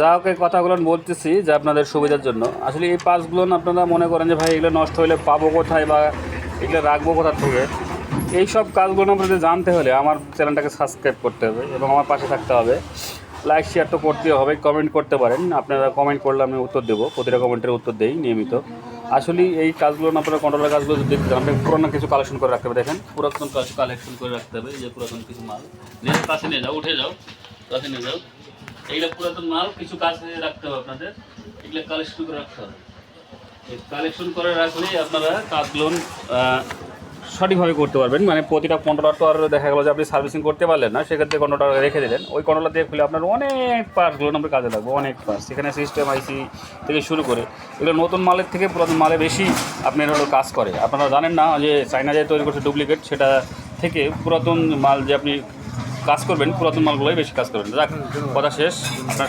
যা হোক, এই কথাগুলো বলতেছি যে আপনাদের সুবিধার জন্য। আসলে এই পাসগুলো আপনারা মনে করেন যে, ভাই, এগুলো নষ্ট হলে পাবো কোথায় বা এগুলো রাখব কোথা থেকে? এই সব কাজগুলো আপনাদের জানতে হলে আমার চ্যানেলটাকে সাবস্ক্রাইব করতে হবে এবং আমার পাশে থাকতে হবে। লাইক শেয়ার তো করতে হবে কমেন্ট করতে পারেন। আপনারা কমেন্ট করলে আমি উত্তর দেবো, প্রতিটা কমেন্টের উত্তর দেই, নিয়মিত। আসলে এই কাজগুলো আপনারা কন্ট্রোলের কাজগুলো যদি আপনি পুরোনো কিছু কালেকশন করে রাখতে হবে। দেখেন, পুরাতন কালেকশন করে রাখতে হবে যে পুরাতন কিছু মাল। নিয়ে কাছে নিয়ে যাও, উঠে যাও কাছে নিয়ে যাও। এইগুলো পুরাতন মাল, কিছু কাছে রাখতে হবে আপনাদের। এগুলো কালেকশন করে রাখতে হবে। কালেকশন করে রাখলেই আপনারা কাজগুলো সঠিকভাবে করতে পারবেন। মানে প্রতিটা কন্ট্রোলার তো আর দেখা গেলো যে আপনি সার্ভিসিং করতে পারলেন না, সেক্ষেত্রে কন্ট্রোলার রেখে দিলেন। ওই কন্ট্রোলার দিয়ে খুলে আপনার অনেক পার্টসগুলো আমরা কাজে লাগবে, অনেক পার্টস সেখানে সিস্টেম আইসি থেকে শুরু করে, এগুলো নতুন মালের থেকে পুরাতন মালে বেশি আপনার হলো কাজ করে। আপনারা জানেন না যে চাইনা যে তৈরি করছে ডুপ্লিকেট সেটা থেকে পুরাতন মাল যে আপনি কাজ করবেন পুরাতন মালগুলোই বেশি কাজ করবেন। যাক কথা শেষ। আপনার